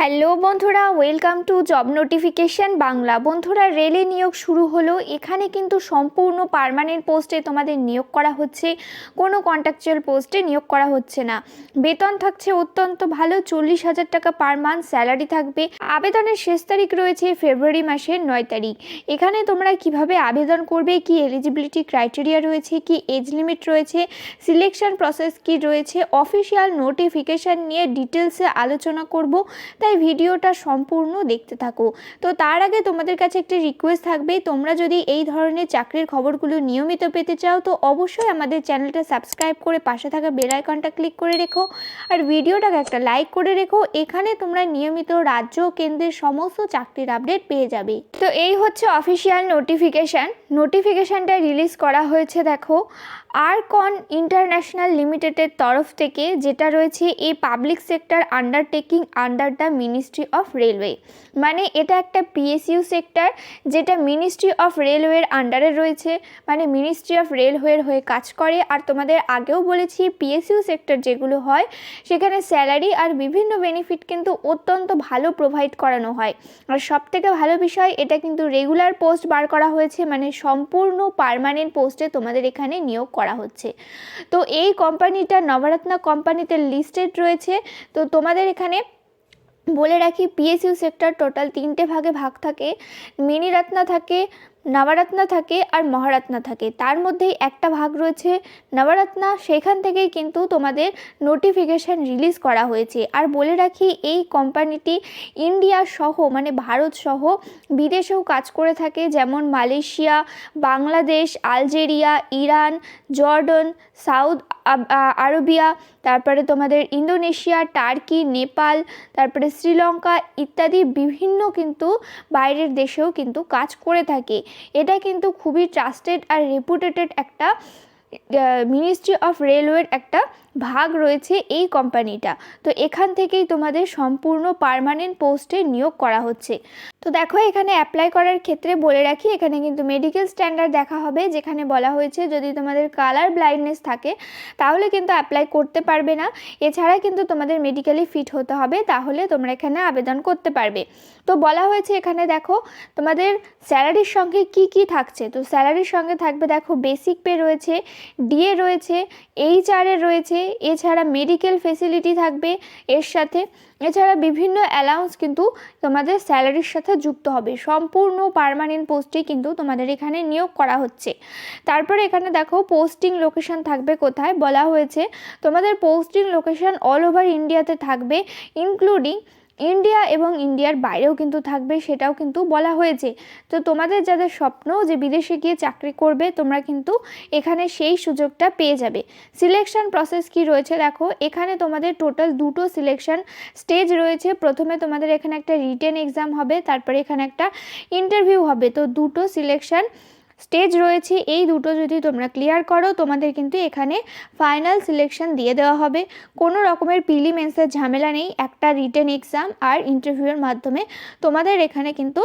Hello বন্ধুরা welcome to job notification Bangla. বন্ধুরা রেলে নিয়োগ শুরু হলো। এখানে কিন্তু সম্পূর্ণ পার্মানেন্ট পোস্টে তোমাদের নিয়োগ করা হচ্ছে। কোনো কন্ট্রাকচুয়াল পোস্টে নিয়োগ করা হচ্ছে না। বেতন থাকছে অত্যন্ত ভালো, চল্লিশ হাজার টাকা পার মান্থ স্যালারি থাকবে। আবেদনের শেষ তারিখ রয়েছে ফেব্রুয়ারি মাসের নয় তারিখ। এখানে তোমরা কীভাবে আবেদন করবে, কি এলিজিবিলিটি ক্রাইটেরিয়া রয়েছে, কি এজ লিমিট রয়েছে সিলেকশন প্রসেস কি রয়েছে অফিসিয়াল নোটিফিকেশান নিয়ে ডিটেলসে আলোচনা করব। তাই ভিডিওটা সম্পূর্ণ দেখতে থাকো। তো তার আগে তোমাদের কাছে একটি রিকোয়েস্ট থাকবে, তোমরা যদি এই ধরনের চাকরির খবরগুলো নিয়মিত পেতে চাও, তো অবশ্যই আমাদের চ্যানেলটা সাবস্ক্রাইব করে পাশে থাকা বেল আইকনটা ক্লিক করে রেখো। আর ভিডিওটাকে একটা লাইক করে রেখো, এখানে তোমরা নিয়মিত রাজ্য কেন্দ্রের সমস্ত চাকরির আপডেট পেয়ে যাবে। তো এই হচ্ছে অফিসিয়াল নোটিফিকেশান নোটিফিকেশানটা রিলিজ করা হয়েছে, দেখো আরকন ইন্টারন্যাশনাল লিমিটেডের তরফ থেকে, যেটা রয়েছে এই public sector undertaking under the ministry of railway মানে এটা একটা পিএসইউ সেক্টর যেটা মিনিস্ট্রি অফ রেলওয়ের আন্ডারে রয়েছে। মানে মিনিস্ট্রি অফ রেলওয়ের হয়ে কাজ করে। আর তোমাদের আগেও বলেছি পিএসইউ সেক্টর যেগুলো হয়, সেখানে স্যালারি আর বিভিন্ন বেনিফিট কিন্তু অত্যন্ত ভালো প্রোভাইড করানো হয়। আর সব থেকে ভালো বিষয়, এটা কিন্তু রেগুলার পোস্ট বার করা হয়েছে। মানে সম্পূর্ণ পারমানেন্ট পোস্টে তোমাদের এখানে নিয়োগ করা হচ্ছে। তো এই কোম্পানিটা নবরত্ন কোম্পানিতে লিস্টেড রয়েছে। তো তোমাদের এখানে বলে রাখি পিএসইউ সেক্টর টোটাল তিনটে ভাগে ভাগ থাকে। মিনি রত্না থাকে নবরত্না থাকে আর মহারত্না থাকে। তার মধ্যেই একটা ভাগ রয়েছে নবরত্না। সেখান থেকেই কিন্তু তোমাদের নোটিফিকেশান রিলিজ করা হয়েছে। আর বলে রাখি, এই কোম্পানিটি ইন্ডিয়া সহ মানে ভারত সহ বিদেশেও কাজ করে থাকে। যেমন Malaysia, Bangladesh, Algeria, Iran, Jordan, south Arabia, তারপরে তোমাদের ইন্দোনেশিয়া, টার্কি, নেপাল, তারপরে শ্রীলঙ্কা ইত্যাদি বিভিন্ন কিন্তু বাইরের দেশেও কিন্তু কাজ করে থাকে। এটা কিন্তু খুবই ট্রাস্টেড আর রেপুটেটেড একটা মিনিস্ট্রি অফ রেলওয়ের একটা ভাগ রয়েছে এই কোম্পানিটা তো এখান থেকেই তোমাদের সম্পূর্ণ পারমানেন্ট পোস্টে নিয়োগ করা হচ্ছে। তো দেখো, এখানে অ্যাপ্লাই করার ক্ষেত্রে বলে রাখি, এখানে কিন্তু মেডিকেল স্ট্যান্ডার্ড দেখা হবে, যেখানে বলা হয়েছে যদি তোমাদের কালার ব্লাইন্ডনেস থাকে, তাহলে কিন্তু অ্যাপ্লাই করতে পারবে না। এছাড়া কিন্তু তোমাদের মেডিকেলি ফিট হতে হবে, তাহলে তোমরা এখানে আবেদন করতে পারবে। তো বলা হয়েছে এখানে দেখো, তোমাদের স্যালারির সঙ্গে কি কি থাকছে? তো স্যালারির সঙ্গে থাকবে দেখো বেসিক পে রয়েছে ডিএ রয়েছে এইচ এইচআরএ রয়েছে, এছাড়া মেডিকেল ফেসিলিটি থাকবে এর সাথে। এছাড়া বিভিন্ন অ্যালাউন্স কিন্তু তোমাদের স্যালারির সাথে যুক্ত হবে। সম্পূর্ণ পারমানেন্ট পোস্টে কিন্তু তোমাদের এখানে নিয়োগ করা হচ্ছে। তারপরে এখানে দেখো পোস্টিং লোকেশন থাকবে কোথায়? বলা হয়েছে, তোমাদের পোস্টিং লোকেশন অল ওভার ইন্ডিয়াতে থাকবে ইনক্লুডিং ইন্ডিয়া এবং ইন্ডিয়ার বাইরেও কিন্তু থাকবে, সেটাও কিন্তু বলা হয়েছে। তো তোমাদের যাদের স্বপ্ন যে বিদেশে গিয়ে চাকরি করবে, তোমরা কিন্তু এখানে সেই সুযোগটা পেয়ে যাবে। সিলেকশন প্রসেস কি রয়েছে দেখো, এখানে তোমাদের টোটাল দুটো সিলেকশন স্টেজ রয়েছে। প্রথমে তোমাদের এখানে একটা রিটেন এক্সাম হবে, তারপরে এখানে একটা ইন্টারভিউ হবে। তো দুটো সিলেকশন স্টেজ রয়েছে। এই দুটো যদি তোমরা ক্লিয়ার করো, তোমাদের কিন্তু এখানে ফাইনাল সিলেকশন দিয়ে দেওয়া হবে। কোনো রকমের প্রিলিমেন্সের ঝামেলা নেই। একটা রিটেন এক্সাম আর ইন্টারভিউয়ের মাধ্যমে তোমাদের এখানে কিন্তু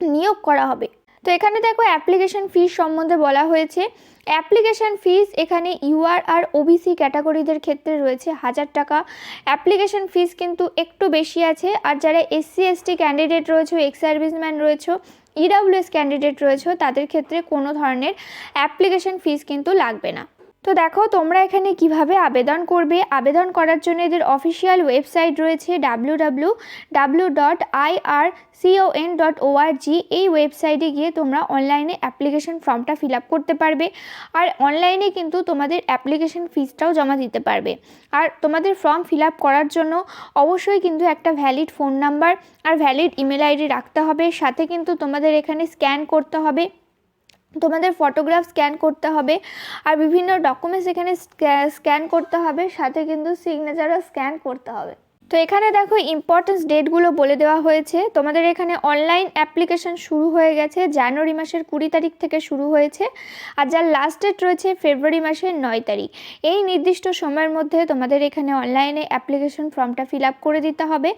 নিয়োগ করা হবে। তো এখানে দেখো অ্যাপ্লিকেশন ফিস সম্বন্ধে বলা হয়েছে। অ্যাপ্লিকেশান ফিস এখানে ইউআর আর ওবিসি ক্যাটাগরিদের ক্ষেত্রে রয়েছে হাজার টাকা। অ্যাপ্লিকেশান ফিস কিন্তু একটু বেশি আছে। আর যারা এসসি এসটি ক্যান্ডিডেট রয়েছে এক্স সার্ভিসম্যান রয়েছে ইডাব্লিউএস ক্যান্ডিডেট রয়েছে তাদের ক্ষেত্রে কোনো ধরনের অ্যাপ্লিকেশন ফিস কিন্তু লাগবে না। তো দেখো, তোমরা এখানে কীভাবে আবেদন করবে? আবেদন করার জন্য এদের অফিসিয়াল ওয়েবসাইট রয়েছে W dot I R dot এই ওয়েবসাইটে গিয়ে তোমরা অনলাইনে অ্যাপ্লিকেশন ফর্মটা ফিল আপ করতে পারবে। আর অনলাইনে কিন্তু তোমাদের অ্যাপ্লিকেশন ফিসটাও জমা দিতে পারবে। আর তোমাদের ফর্ম ফিল আপ করার জন্য অবশ্যই কিন্তু একটা ভ্যালিড ফোন নাম্বার আর ভ্যালিড ইমেল আইডি রাখতে হবে। সাথে কিন্তু তোমাদের এখানে স্ক্যান করতে হবে। তোমাদের ফটোগ্রাফ স্ক্যান করতে হবে আর বিভিন্ন ডকুমেন্টস এখানে স্ক্যান করতে হবে, সাথে কিন্তু সিগনেচারও স্ক্যান করতে হবে। তো এখানে দেখো ইম্পর্টেন্স ডেটগুলো বলে দেওয়া হয়েছে। তোমাদের এখানে অনলাইন অ্যাপ্লিকেশন শুরু হয়ে গেছে, জানুয়ারি মাসের কুড়ি তারিখ থেকে শুরু হয়েছে আর যার লাস্ট ডেট রয়েছে ফেব্রুয়ারি মাসের নয় তারিখ। এই নির্দিষ্ট সময়ের মধ্যে তোমাদের এখানে অনলাইনে অ্যাপ্লিকেশন ফর্মটা ফিল আপ করে দিতে হবে।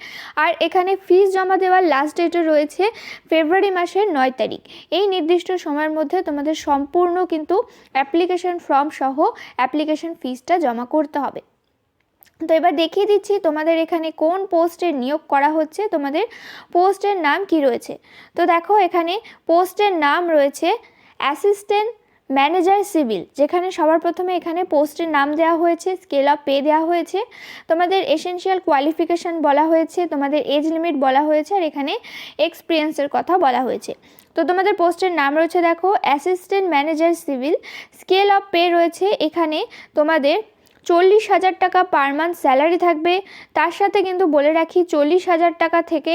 আর এখানে ফিস জমা দেওয়ার লাস্ট ডেটও রয়েছে ফেব্রুয়ারি মাসের নয় তারিখ। এই নির্দিষ্ট সময়ের মধ্যে তোমাদের সম্পূর্ণ কিন্তু অ্যাপ্লিকেশন ফর্ম সহ অ্যাপ্লিকেশন ফিসটা জমা করতে হবে। তো এবার দেখিয়ে দিচ্ছি তোমাদের এখানে কোন পোস্টে নিয়োগ করা হচ্ছে, তোমাদের পোস্টের নাম কি রয়েছে। তো দেখো এখানে পোস্টের নাম রয়েছে অ্যাসিস্ট্যান্ট ম্যানেজার সিভিল, যেখানে সবার প্রথমে এখানে পোস্টের নাম দেওয়া হয়েছে, স্কেল অফ পে দেওয়া হয়েছে, তোমাদের এসেনশিয়াল কোয়ালিফিকেশান বলা হয়েছে, তোমাদের এজ লিমিট বলা হয়েছে, আর এখানে এক্সপিরিয়েন্সের কথা বলা হয়েছে। তো তোমাদের পোস্টের নাম রয়েছে দেখো assistant manager civil, scale of pay রয়েছে, এখানে তোমাদের চল্লিশ হাজার টাকা পার মান্থ স্যালারি থাকবে। তার সাথে কিন্তু বলে রাখি, চল্লিশ হাজার টাকা থেকে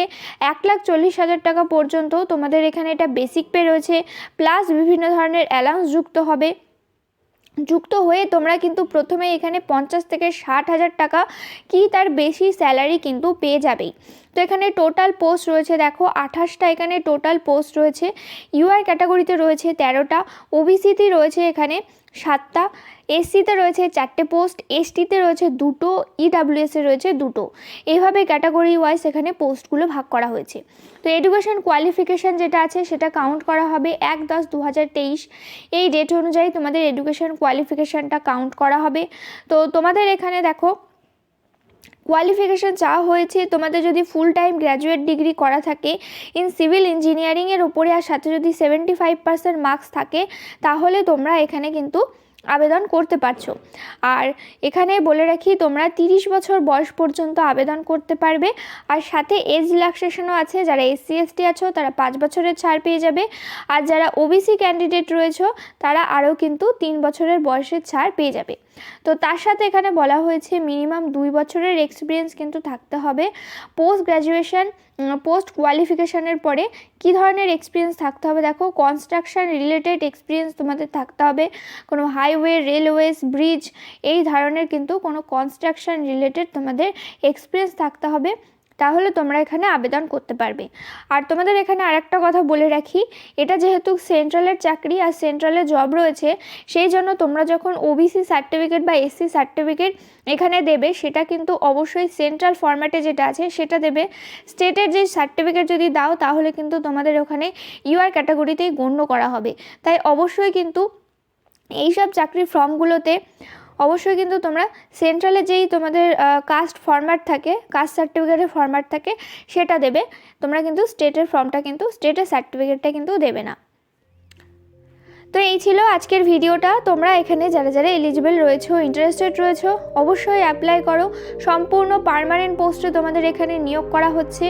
এক লাখ চল্লিশ হাজার টাকা পর্যন্ত তোমাদের এখানে এটা বেসিক পে রয়েছে প্লাস বিভিন্ন ধরনের অ্যালাউন্স যুক্ত হবে। যুক্ত হয়ে তোমরা কিন্তু প্রথমে এখানে পঞ্চাশ থেকে ষাট হাজার টাকা কি তার বেশি স্যালারি কিন্তু পেয়ে যাবেই তো এখানে টোটাল পোস্ট রয়েছে, দেখো আঠাশটা এখানে টোটাল পোস্ট রয়েছে। ইউআর ক্যাটাগরিতে রয়েছে তেরোটা ওবিসিতে রয়েছে এখানে সাতটা এসসিতে রয়েছে চারটে পোস্ট এসটিতে রয়েছে দুটো ইডাব্লিউএসে রয়েছে দুটো। এইভাবে ক্যাটাগরি ওয়াইজ এখানে পোস্টগুলো ভাগ করা হয়েছে। তো এডুকেশন কোয়ালিফিকেশান যেটা আছে সেটা কাউন্ট করা হবে এক দশ দু এই ডেট অনুযায়ী তোমাদের এডুকেশন কোয়ালিফিকেশানটা কাউন্ট করা হবে। তো তোমাদের এখানে দেখো কোয়ালিফিকেশান চাওয়া হয়েছে, তোমাদের যদি ফুল টাইম গ্র্যাজুয়েট ডিগ্রি করা থাকে ইন সিভিল ইঞ্জিনিয়ারিংয়ের ওপরে আর সাথে যদি সেভেন্টি ফাইভ পার্সেন্ট মার্কস থাকে, তাহলে তোমরা এখানে কিন্তু আবেদন করতে পারছ। আর এখানে বলে রাখি, তোমরা তিরিশ বছর বয়স পর্যন্ত আবেদন করতে পারবে। আর সাথে এজ রিল্যাক্সেশনও আছে, যারা এসসি এসটি আছো, তারা পাঁচ বছরের ছাড় পেয়ে যাবে। আর যারা ওবিসি ক্যান্ডিডেট রয়েছে, তারা আরও কিন্তু তিন বছরের বয়সের ছাড় পেয়ে যাবে। তো তার সাথে এখানে বলা হয়েছে মিনিমাম দুই বছরের এক্সপিরিয়েন্স কিন্তু থাকতে হবে। পোস্ট গ্র্যাজুয়েশন পোস্ট কোয়ালিফিকেশানের পরে কি ধরনের এক্সপিরিয়েন্স থাকতে হবে? দেখো কনস্ট্রাকশান রিলেটেড এক্সপিরিয়েন্স তোমাদের থাকতে হবে। কোনো হাইওয়ে রেলওয়েজ ব্রিজ এই ধরনের কিন্তু কোনো কনস্ট্রাকশান রিলেটেড তোমাদের এক্সপিরিয়েন্স থাকতে হবে। তাহলে তোমরা এখানে আবেদন করতে পারবে। আর তোমাদের এখানে আরেকটা কথা বলে রাখি, এটা যেহেতু সেন্ট্রালের চাকরি আর সেন্ট্রালের জব রয়েছে, সেই জন্য তোমরা যখন ওবিসি সার্টিফিকেট বা এসসি সার্টিফিকেট এখানে দেবে, সেটা কিন্তু অবশ্যই সেন্ট্রাল ফরম্যাটে যেটা আছে, সেটা দেবে। স্টেটের যে সার্টিফিকেট যদি দাও, তাহলে কিন্তু তোমাদের ওখানে ইউআর ক্যাটাগরিতেই গণ্য করা হবে। তাই অবশ্যই কিন্তু এইসব চাকরির ফর্মগুলোতে অবশ্যই কিন্তু তোমরা সেন্ট্রালে যেই তোমাদের কাস্ট ফরম্যাট থাকে কাস্ট সার্টিফিকেটের ফরম্যাট থাকে, সেটা দেবে। তোমরা কিন্তু স্টেটের ফর্মটা কিন্তু স্টেটের সার্টিফিকেটটা কিন্তু দেবে না। তো এই ছিল আজকের ভিডিওটা। তোমরা এখানে যারা যারা এলিজিবল রয়েছো ইন্টারেস্টেড রয়েছো, অবশ্যই অ্যাপ্লাই করো। সম্পূর্ণ পারমানেন্ট পোস্টে তোমাদের এখানে নিয়োগ করা হচ্ছে।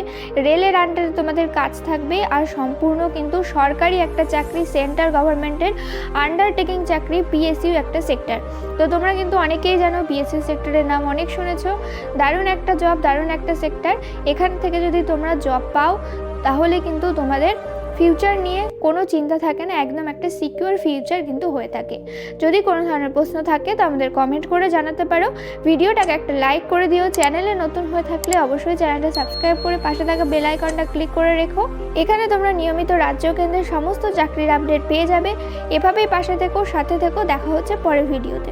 রেলের আন্ডারে তোমাদের কাজ থাকবে আর সম্পূর্ণ কিন্তু সরকারি একটা চাকরি সেন্ট্রাল গভর্নমেন্টের আন্ডারটেকিং চাকরি পিএসইউ একটা সেক্টর তো তোমরা কিন্তু অনেকেই জানো পিএসইউ সেক্টরের নাম অনেক শুনেছো। দারুণ একটা জব দারুণ একটা সেক্টর এখান থেকে যদি তোমরা জব পাও, তাহলে কিন্তু তোমাদের ফিউচার নিয়ে কোনো চিন্তা থাকে না, একদম একটা সিকিউর ফিউচার কিন্তু হয়ে থাকে। যদি কোনো ধরনের প্রশ্ন থাকে তো আমাদের কমেন্ট করে জানাতে পারো। ভিডিওটাকে একটা লাইক করে দিও, চ্যানেলে নতুন হয়ে থাকলে অবশ্যই চ্যানেলটা সাবস্ক্রাইব করে পাশে থাকা বেল আইকনটা ক্লিক করে রেখো। এখানে তোমরা নিয়মিত রাজ্য কেন্দ্রের সমস্ত চাকরির আপডেট পেয়ে যাবে। এভাবেই পাশে থেকো, সাথে থেকো, দেখা হচ্ছে পরের ভিডিওতে